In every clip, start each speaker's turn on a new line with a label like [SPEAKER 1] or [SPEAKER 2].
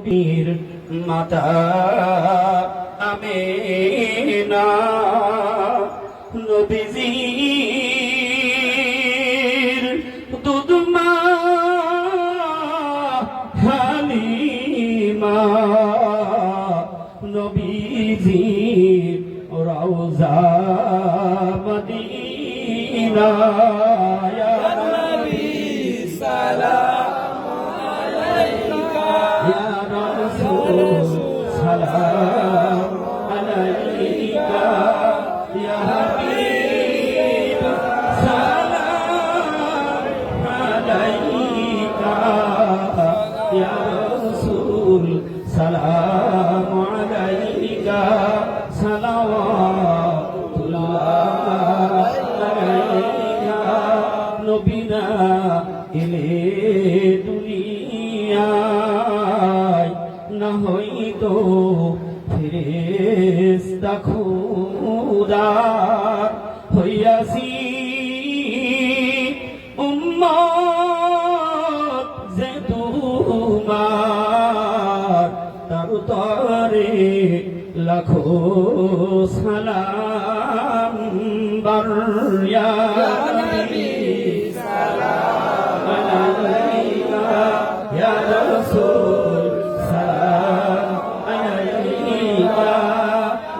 [SPEAKER 1] নবীর মাতা আমেনা নবীজির দুধমা হালিমা নবীজির রওজা মদিনা নবী يا السلام عليك يا حبيب سلام عليك يا رسول سلام عليك صلوات الله عليك نبينا إلى دنيا না হইত ফেরেস্তা খুদা হইয়াছি। উম্মত যে তোমার তার তরে লাখো সালাম বারিয়া সালাম।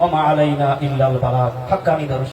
[SPEAKER 1] وما علينا إلا البلاغ. حقا درش